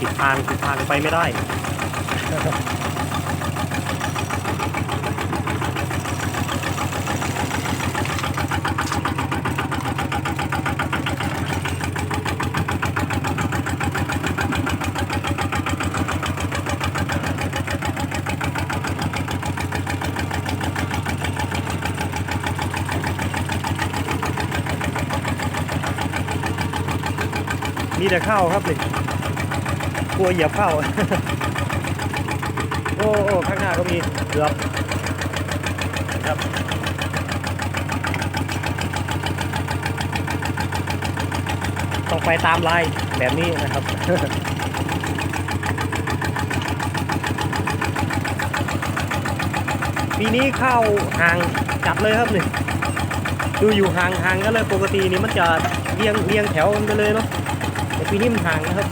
ผิดทางผิดทางไปไม่ได้ มีแต่ข้าวครับนี่ กลัวเหยียบเข้า โอ้โอ้ข้างหน้าก็มีเกือบครับต้องไปตามลายแบบนี้นะครับปีนี้เข้าห่างจัดเลยครับนี่ดูอยู่ห่างห่างกันเลยปกตินี่มันจะเรียงเรียงแถวกันไปเลยเนาะแต่ปีนี้มันห่างนะครับ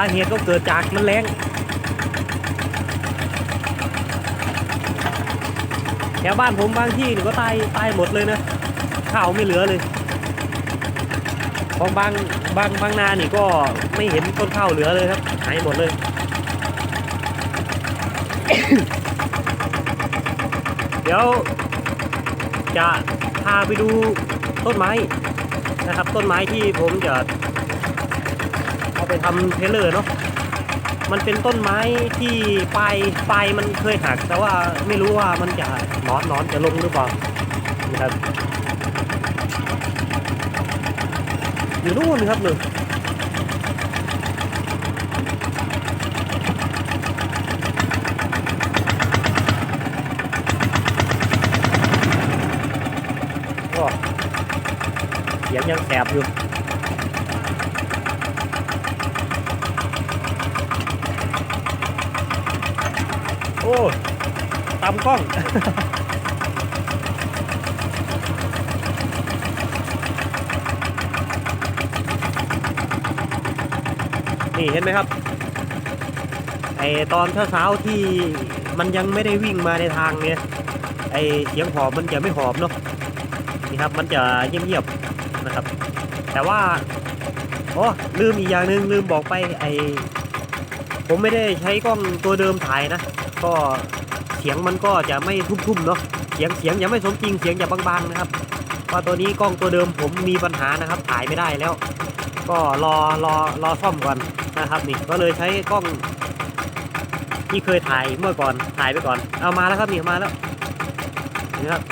าเหตุก็เกิดจากมันแรงแถวบ้านผมบางที่นี่ก็ตายตายหมดเลยนะข้าวไม่เหลือเลย ของบางบางบางนานี่ก็ไม่เห็นต้นข้าวเหลือเลยครับหายหมดเลยเดี๋ยว จะพาไปดูต้นไม้นะครับ ต้นไม้ที่ผมจะเอา ไปทำเทเลอร์เนาะมันเป็นต้นไม้ที่ปลายปลายมันเคยหัก แต่ว่าไม่รู้ว่ามันจะหนอนหนอนจะลงหรือเปล่านะครับอยู่นู่นครับหนึ่งก็เสียงยังแสบอยู่ อ้ตำกล้อง นี่เห็นไหมครับ ไอตอนเช้าๆที่มันยังไม่ได้วิ่งมาในทางเนี่ยไอเสียงหอบมันจะไม่หอบเนาะนี่ครับมันจะเงียบๆนะครับ แต่ว่าโอ้ลืมอีกอย่างหนึ่งลืมบอกไปไอผมไม่ได้ใช้กล้องตัวเดิมถ่ายนะ ก็เสียงมันก็จะไม่ทุ่มๆเนาะเสียงเสียงยังไม่สมจริงเสียงจะบางๆนะครับเพราตัวนี้กล้องตัวเดิมผมมีปัญหานะครับถ่ายไม่ได้แล้ว ก็รอรอรอซ่อมก่อนนะครับนี่ก็เลยใช้กล้อง ที่เคยถ่ายเมื่อก่อนถ่ายไปก่อน เอามาแล้วครับนี่มาแล้วนี่ครับ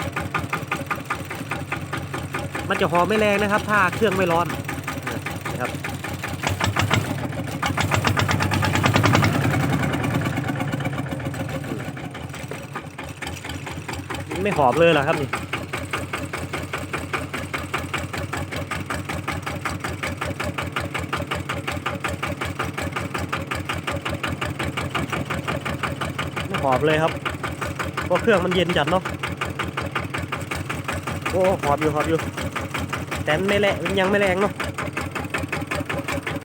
มันจะหอมไม่แรงนะครับ ถ้าเครื่องไม่ร้อนนะครับ ไม่หอมเลยเหรอครับนี่ไม่หอมเลยครับเพราะเครื่องมันเย็นจัดเนาะโอ้หอมอยู่หอมอยู่แต่ไม่แรงยังไม่แรงเนาะ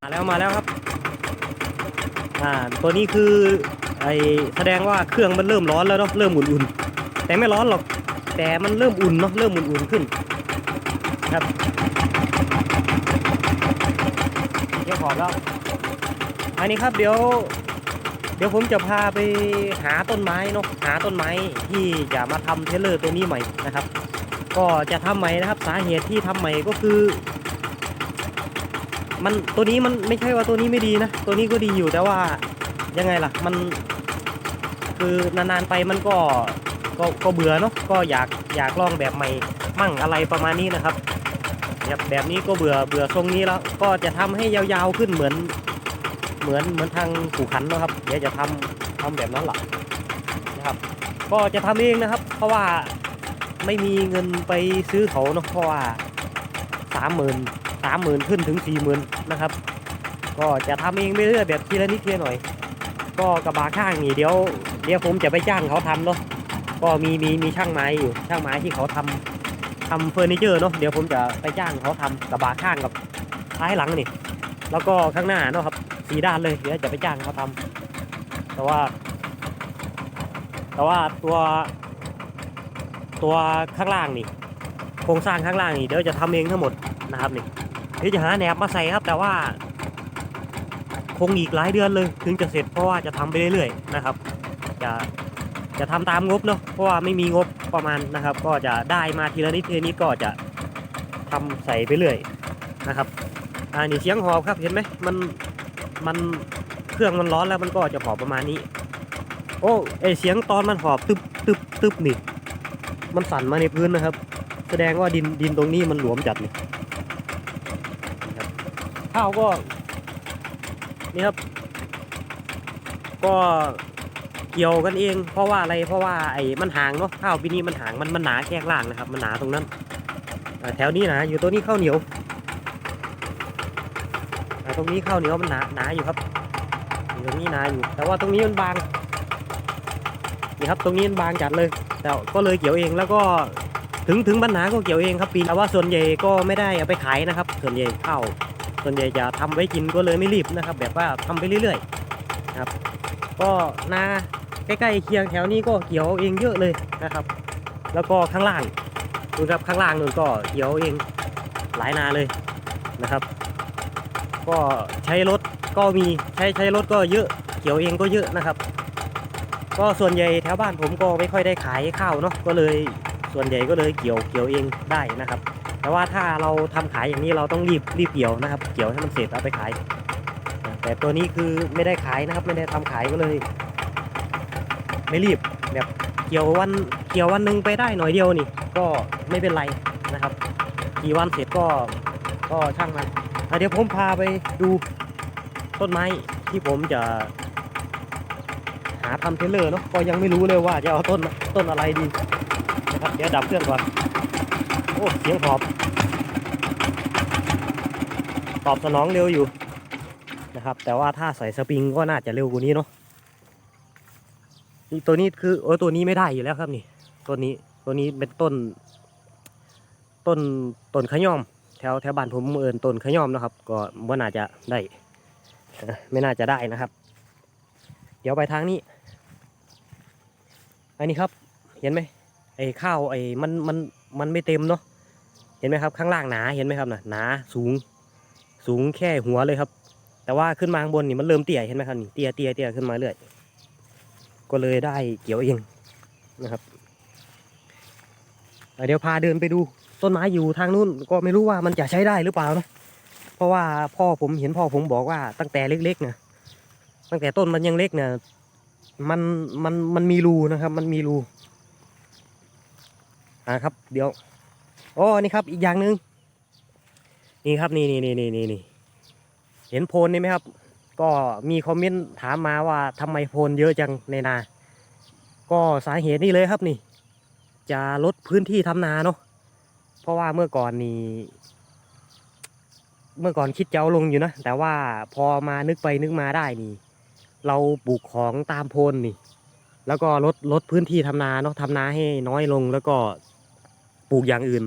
มาแล้วมาแล้วครับอ่าตัวนี้คือไอแสดงว่าเครื่องมันเริ่มร้อนแล้วเนาะเริ่มอุ่นๆแต่ไม่ร้อนหรอก แต่มันเริ่มอุ่นเนาะเริ่มอุ่นๆขึ้นครับเดี๋ยวขอบแล้วอันนี้ครับเดี๋ยว เดี๋ยวผมจะพาไปหาต้นไม้เนาะหาต้นไม้ที่จะมาทำเทเลอร์ตัวนี้ใหม่นะครับ ก็จะทำใหม่นะครับสาเหตุที่ทำใหม่ก็คือ มันตัวนี้มันไม่ใช่ว่าตัวนี้ไม่ดีนะตัวนี้ก็ดีอยู่แต่ว่ายังไงล่ะมันคือนานๆไปมันก็ ก็ก็เบื่อเนาะก็อยากอยากลองแบบใหม่มั่งอะไรประมาณนี้นะครับแบบแบบนี้ก็เบื่อเบื่อทรงนี้แล้ว ก็จะทำให้ยาวๆขึ้นเหมือน เหมือนเหมือนทางขู่ขันนะครับเดี๋ยวจะทำทำแบบนั้นแหละนะครับ ก็จะทำเองนะครับ เพราะว่าไม่มีเงินไปซื้อเขาเนาะเพราะว่าสามหมื่นสามหมื่นขึ้นถึงสี่หมื่นนะครับ ก็จะทำเองไปเรื่อยแบบทีละนิดทีละหน่อย ก็กระบะข้างนี่เดี๋ยวเดี๋ยวผมจะไปจ้างเขาทำเนาะ ก็มีมีมีช่างไม้อยู่ช่างไม้ที่เขาทำทำเฟอร์นิเจอร์เนาะเดี๋ยวผมจะไปจ้างเขาทำกระบะข้างกับท้ายหลังนี่ แล้วก็ข้างหน้าเนาะครับสีด้านเลยเดี๋ยวจะไปจ้างเขาทำแต่ว่า แต่ว่าตัว ตัวข้างล่างนี่โครงสร้างข้างล่างนี่เดี๋ยวจะทำเองทั้งหมดนะครับนี่เดี๋ยวจะหาแหนบมาใส่ครับ แต่ว่าคงอีกหลายเดือนเลย ถึงจะเสร็จเพราะว่าจะทำไปเรื่อยๆนะครับ จะทำตามงบเนาะเพราะว่าไม่มีงบประมาณนะครับ ก็จะได้มาทีละนิดทีละนิดก็จะทำใส่ไปเรื่อยนะครับอ่านี่เสียงหอบครับเห็นไหมมันมันเครื่องมันร้อนแล้วมันก็จะหอบประมาณนี้ โอ้ไอเสียงตอนมันหอบตึบตึบตึบนี่ มันสั่นมาในพื้นนะครับ แสดงว่าดินดินตรงนี้มันหลวมจัดนี่ข้าวก็นี่ครับ ก็ เกี่ยวกันเอง เพราะว่าอะไรเพราะว่าไอ้มันหางเนาะข้าวปีนี้มันหางมันมันหนาแค่ข้งล่างนะครับ มันหนาตรงนั้นแถวนี้นะอยู่ตัวนี้ข้าวเหนียวตรงนี้ข้าวเหนียวมันหนาหนาอยู่ครับอยู่ตรงนี้หนาอยู่ แต่ว่าตรงนี้มันบางนี่ครับตรงนี้มันบางจัดเลย แต่ก็เลยเกี่ยวเองแล้วก็ถึงถึงปัญหาก็เกี่ยวเองครับปีแต่ว่าส่วนใหญ่ก็ไม่ได้เอาไปขายนะครับ ส่วนใหญ่ข้าวส่วนใหญ่จะทำไว้กินก็เลยไม่รีบนะครับ แบบว่าทำไปเรื่อยๆนะครับ ก็นา ใกล้ๆเคียงแถวนี้ก็เกี่ยวเองเยอะเลยนะครับ แล้วก็ข้างล่างดูครับข้างล่างนู่นก็เกี่ยวเองหลายนาเลยนะครับ ก็ใช้รถก็มีใช้ใช้รถก็เยอะเกี่ยวเองก็เยอะนะครับ ก็ส่วนใหญ่แถวบ้านผมก็ไม่ค่อยได้ขายข้าวเนาะก็เลยส่วนใหญ่ก็เลยเกี่ยวเกี่ยวเองได้นะครับ แต่ว่าถ้าเราทำขายอย่างนี้เราต้องรีบรีบเกี่ยวนะครับ เกี่ยวให้มันเสร็จเอาไปขาย แต่ตัวนี้คือไม่ได้ขายนะครับ ไม่ได้ทำขายก็เลย ไม่รีบแบบเกี่ยววันเกี่ยววันหนึ่งไปได้หน่อยเดียวนี่ ก็ไม่เป็นไรนะครับกี่วันเสร็จก็ก็ช่างมันะเดี๋ยวผมพาไปดูต้นไม้ที่ผมจะหาทำเทเลอร์เนาะก็ยังไม่รู้เลยว่าจะเอาต้นต้นอะไรดีนะครับเดี๋ยวดับเครื่องก่อน โอ้เสียงหอบ ตอบสนองเร็วอยู่นะครับ แต่ว่าถ้าใส่สปริงก็น่าจะเร็วกว่านี้เนาะ นี่ตัวนี้คือโอ้ตัวนี้ไม่ได้อยู่แล้วครับนี่ ตัวนี้ตัวนี้เป็นต้น ต้นต้นขย่อม แถวแถวบ้านผมเอินต้นขย่อมนะครับ ก็ว่าน่าจะได้ไม่น่าจะได้นะครับ เดี๋ยวไปทางนี้ อันนี้ครับ เห็นไหมไอ้ข้าวไอ้มันมันมันไม่เต็มเนาะเห็นไหมครับข้างล่างหนาเห็นไหมครับนะหนาสูง สูงแค่หัวเลยครับ แต่ว่าขึ้นมาข้างบนนี่มันเริ่มเตี้ยเห็นไหมครับนี่เตี้ยเตี้ยเตี้ยขึ้นมาเรื่อย ก็เลยได้เกี่ยวเองนะครับเดี๋ยวพาเดินไปดูต้นไม้อยู่ทางนู้นก็ไม่รู้ว่ามันจะใช้ได้หรือเปล่านะเพราะว่าพ่อผมเห็นพ่อผมบอกว่าตั้งแต่เล็กๆนะตั้งแต่ต้นมันยังเล็กเนี่ยมันมันมันมีรูนะครับ มันมีรูอ่าครับ เดี๋ยวโอ้นี่ครับอีกอย่างหนึ่งนี่ครับนี่นี่นี่นี่นี่นี่เห็นโพนนี่ไหมครับ ก็มีคอมเมนต์ถามมาว่าทำไมโพนเยอะจังในนา ก็สาเหตุนี่เลยครับนี่ จะลดพื้นที่ทำนาเนาะเพราะว่าเมื่อก่อนนี่เมื่อก่อนคิดจะเอาลงอยู่นะ แต่ว่าพอมานึกไปนึกมาได้นี่ เราปลูกของตามโพนนี่ แล้วก็ลดลดพื้นที่ทำนาเนาะทำนาให้น้อยลงแล้วก็ปลูกอย่างอื่น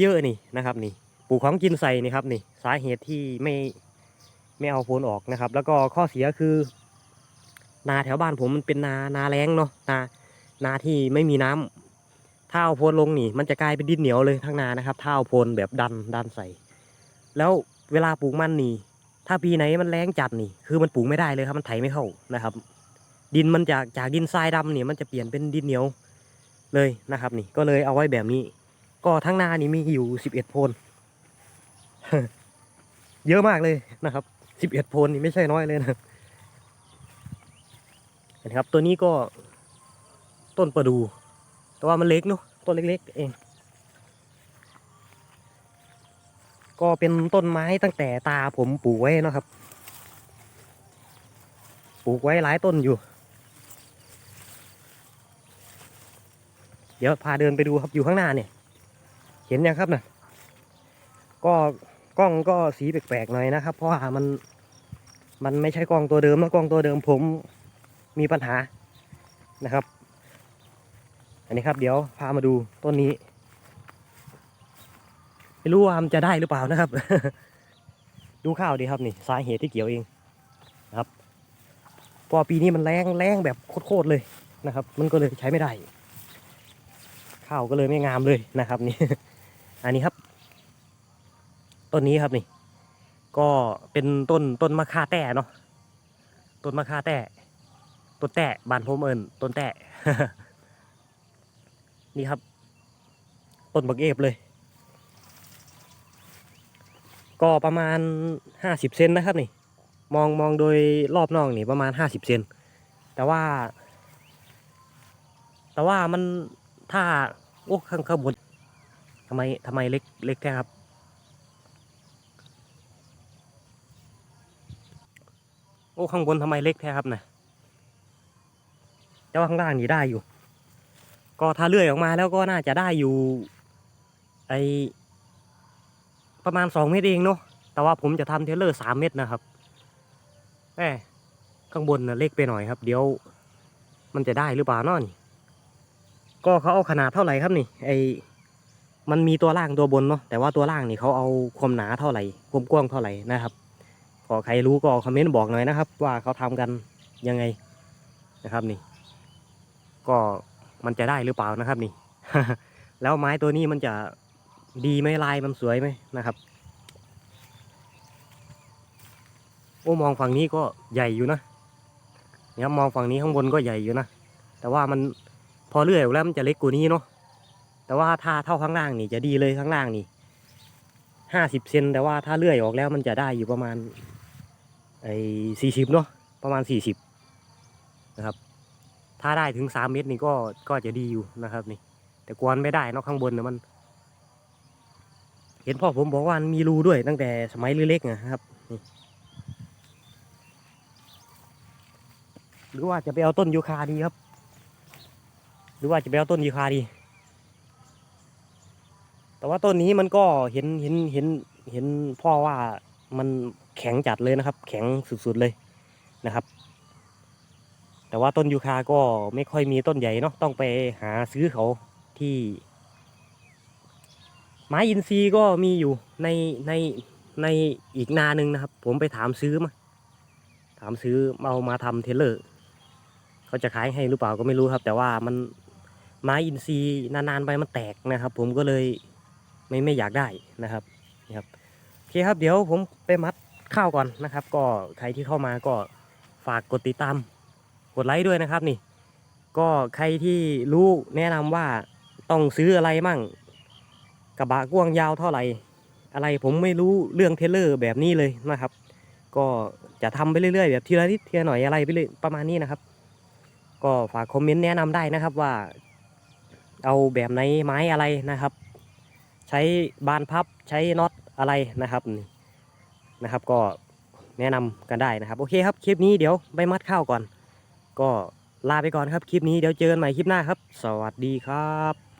เยอะๆนี่นะครับ นี่ปลูกของกินใส่นี่ครับนี่ สาเหตุที่ไม่ ไม่เอาโพนออกนะครับ แล้วก็ข้อเสียคือ นาแถวบ้านผมมันเป็นนานาแรงเนาะนานาที่ไม่มีน้ำถ้าเอาโพนลงนี่ มันจะกลายเป็นดินเหนียวเลยทั้งนานะครับถ้าเอาโพนแบบดันดันใส่ แล้วเวลาปลูกมันนี่ ถ้าปีไหนมันแรงจัดนี่ คือมันปลูกไม่ได้เลยครับมันไถไม่เข้านะครับ ดินมันจากจากดินทรายดำเนี่ยมันจะเปลี่ยนเป็นดินเหนียวเลยนะครับ นี่ก็เลยเอาไว้แบบนี้ ก็ทั้งนานี่มีอยู่สิบเอ็ดโพนเยอะมากเลยนะครับ สิบเอ็ดโพนนี่ไม่ใช่น้อยเลยนะครับนะครับ ตัวนี้ก็ต้นประดู แต่ว่ามันเล็กเนาะต้นเล็กๆเอง ก็เป็นต้นไม้ตั้งแต่ตาผมปลูกไว้นะครับ ปลูกไว้หลายต้นอยู่ เดี๋ยวพาเดินไปดูครับอยู่ข้างหน้าเนี่ย เห็นยังครับนะก็กล้องก็สีแปลกๆหน่อยนะครับ เพราะว่ามัน มันไม่ใช่กล้องตัวเดิมนะกล้องตัวเดิมผมมีปัญหานะครับ อันนี้ครับเดี๋ยวพามาดูต้นนี้ ไม่รู้ว่ามันจะได้หรือเปล่านะครับ ดูข้าวดีครับนี่สาเหตุที่เกี่ยวเองนะครับพราะว่าปีนี้มันแรงแรงแบบโคตรเลยนะครับ มันก็เลยใช้ไม่ได้ ข้าวก็เลยไม่งามเลยนะครับนี่ อันนี้ครับ ต้นนี้ครับนี่ ก็เป็นต้นต้นมะค่าแต้เนาะต้นมะค่าแต้ต้นแต้บานผมเอิญต้นแต้นี่ครับ ต้นบักเอฟเลย ก็ประมาณห้าสิบเซนนะครับนี่ มองมองโดยรอบนอกนี่ประมาณห้าสิบเซนแต่ว่า แต่ว่ามันถ้าโอ้ข้างข้างบนทำไมทำไมเล็กเล็กแท้ครับ โอ้ข้างบนทำไมเล็กแท้ครับนะแต่ว่าข้างล่างนี่ได้อยู่ ก็ถ้าเลื่อยออกมาแล้วก็น่าจะได้อยู่ไอประมาณสองเมตรเองเนาะแต่ว่าผมจะทำเทเลอร์สามเมตรนะครับแหมข้างบนนะเล็กไปหน่อยครับ เดี๋ยวมันจะได้หรือเปล่าเนาะนี่ก็เขาเอาขนาดเท่าไหร่ครับนี่ ไอมันมีตัวล่างตัวบนเนาะแต่ว่าตัวล่างนี่เขาเอาความหนาเท่าไหร่ความกว้างเท่าไหร่นะครับ ขอใครรู้ก็คอมเมนต์บอกหน่อยนะครับ ว่าเขาทำกันยังไงนะครับนี่ ก็มันจะได้หรือเปล่านะครับนี่ แล้วไม้ตัวนี้มันจะดีไหมลายมันสวยไหมนะครับ โอ้มองฝั่งนี้ก็ใหญ่อยู่นะเนี่ยครับมองฝั่งนี้ข้างบนก็ใหญ่อยู่นะแต่ว่ามันพอเลื่อยออกแล้วมันจะเล็กกว่านี้เนาะแต่ว่าถ้าเท่าข้างล่างนี่จะดีเลยข้างล่างนี่ห้าสิบเซนแต่ว่าถ้าเลื่อยออกแล้วมันจะได้อยู่ประมาณ ไอ้สี่สิบเนาะประมาณสี่สิบนะครับ ถ้าได้ถึงสามเมตรนี่ก็ก็จะดีอยู่นะครับนี่ แต่กวนไม่ได้เนอกข้างบนเนี่ยมัน เห็นพ่อผมบอกว่ามันมีรูด้วยตั้งแต่สมัยเล็กๆนะครับนี่หรือว่าจะไปเอาต้นยูคาดีครับ หรือว่าจะไปเอาต้นยูคาดี แต่ว่าต้นนี้มันก็เห็นเห็นเห็นเห็นพ่อว่ามัน แข็งจัดเลยนะครับ แข็งสุดๆเลยนะครับ แต่ว่าต้นยูคาก็ไม่ค่อยมีต้นใหญ่เนาะต้องไปหาซื้อเขาที่ไม้อินทรีย์ก็มีอยู่ในในในอีกนาหนึ่งนะครับ ผมไปถามซื้อมาถามซื้อเอามาทำเทเลอร์เขาจะขายให้หรือเปล่าก็ไม่รู้ครับ แต่ว่ามันไม้อินทรีย์นานๆไปมันแตกนะครับ ผมก็เลยไม่ไม่อยากได้นะครับนี่ครับโอเคครับเดี๋ยวผมไปมัด ข้าวก่อนนะครับ ก็ใครที่เข้ามาก็ฝากกดติดตาม กดไลค์ด้วยนะครับนี่ ก็ใครที่รู้แนะนำว่าต้องซื้ออะไรมั่ง กระบะกว้างยาวเท่าไหร่อะไรผมไม่รู้เรื่องเทเลอร์แบบนี้เลยนะครับ ก็จะทำไปเรื่อยๆแบบทีละนิดทีละหน่อยอะไรไปเลยประมาณนี้นะครับ ก็ฝากคอมเมนต์แนะนำได้นะครับว่า เอาแบบไหนไม้อะไรนะครับ ใช้บานพับใช้น็อตอะไรนะครับนี่ นะครับ ก็แนะนำกันได้นะครับ โอเคครับคลิปนี้เดี๋ยวไปมัดข้าวก่อน ก็ลาไปก่อนครับคลิปนี้เดี๋ยวเจอกันใหม่คลิปหน้าครับ สวัสดีครับ